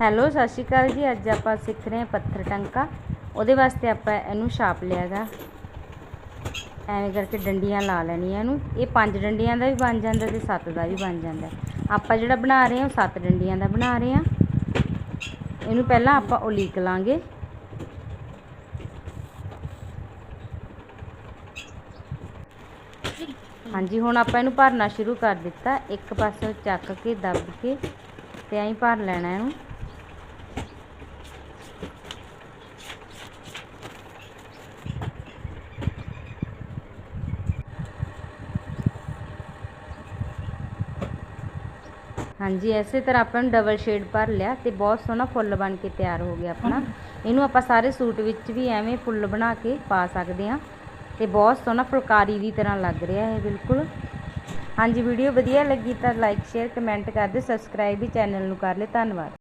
Hello, ਸਤਿ ਸ਼੍ਰੀ ਅਕਾਲ ਜੀ। ਅੱਜ ਆਪਾਂ ਸਿੱਖ ਰਹੇ ਹਾਂ ਪੱਥਰ ਟੰਕਾ। ਉਹਦੇ ਵਾਸਤੇ ਆਪਾਂ ਇਹਨੂੰ ਛਾਪ ਲਿਆਗਾ ਐਵੇਂ ਕਰਕੇ ਡੰਡੀਆਂ ਲਾ ਲੈਣੀਆਂ ਇਹਨੂੰ। ਇਹ ਪੰਜ ਡੰਡੀਆਂ ਦਾ ਵੀ ਬਣ ਜਾਂਦਾ ਤੇ ਸੱਤ ਦਾ ਵੀ ਬਣ ਜਾਂਦਾ। ਆਪਾਂ ਜਿਹੜਾ ਬਣਾ ਰਹੇ ਹਾਂ ਉਹ ਸੱਤ ਡੰਡੀਆਂ ਦਾ ਬਣਾ ਰਹੇ ਹਾਂ। ਇਹਨੂੰ ਪਹਿਲਾਂ ਆਪਾਂ ਉਲੀਕ ਲਾਂਗੇ। ਹਾਂਜੀ, ਹੁਣ ਆਪਾਂ ਇਹਨੂੰ ਭਰਨਾ ਸ਼ੁਰੂ ਕਰ ਦਿੱਤਾ। ਇੱਕ ਪਾਸੇ ਚੱਕ ਕੇ, ਦੱਬ ਕੇ ਤੇ ਐਂ ਭਰ ਲੈਣਾ ਇਹਨੂੰ। ਹਾਂਜੀ, ਐਸੇ ਤਰ੍ਹਾਂ ਆਪਾਂ ਨੂੰ ਡਬਲ ਸ਼ੇਡ ਭਰ ਲਿਆ ਤੇ ਬਹੁਤ ਸੋਹਣਾ ਫੁੱਲ ਬਣ ਕੇ ਤਿਆਰ ਹੋ ਗਿਆ ਆਪਣਾ। ਇਹਨੂੰ ਆਪਾਂ ਸਾਰੇ ਸੂਟ ਵਿੱਚ ਵੀ ਐਵੇਂ ਫੁੱਲ ਬਣਾ ਕੇ ਪਾ ਸਕਦੇ ਹਾਂ ਤੇ ਬਹੁਤ ਸੋਹਣਾ ਫੁਲਕਾਰੀ ਦੀ ਤਰ੍ਹਾਂ ਲੱਗ ਰਿਹਾ ਹੈ ਬਿਲਕੁਲ। ਹਾਂਜੀ, ਵੀਡੀਓ ਵਧੀਆ ਲੱਗੀ ਤਾਂ ਲਾਈਕ ਸ਼ੇਅਰ ਕਮੈਂਟ ਕਰ ਦਿਓ ਸਬਸਕ੍ਰਾਈਬ ਵੀ ਚੈਨਲ ਨੂੰ ਕਰ ਲਿਓ। ਧੰਨਵਾਦ।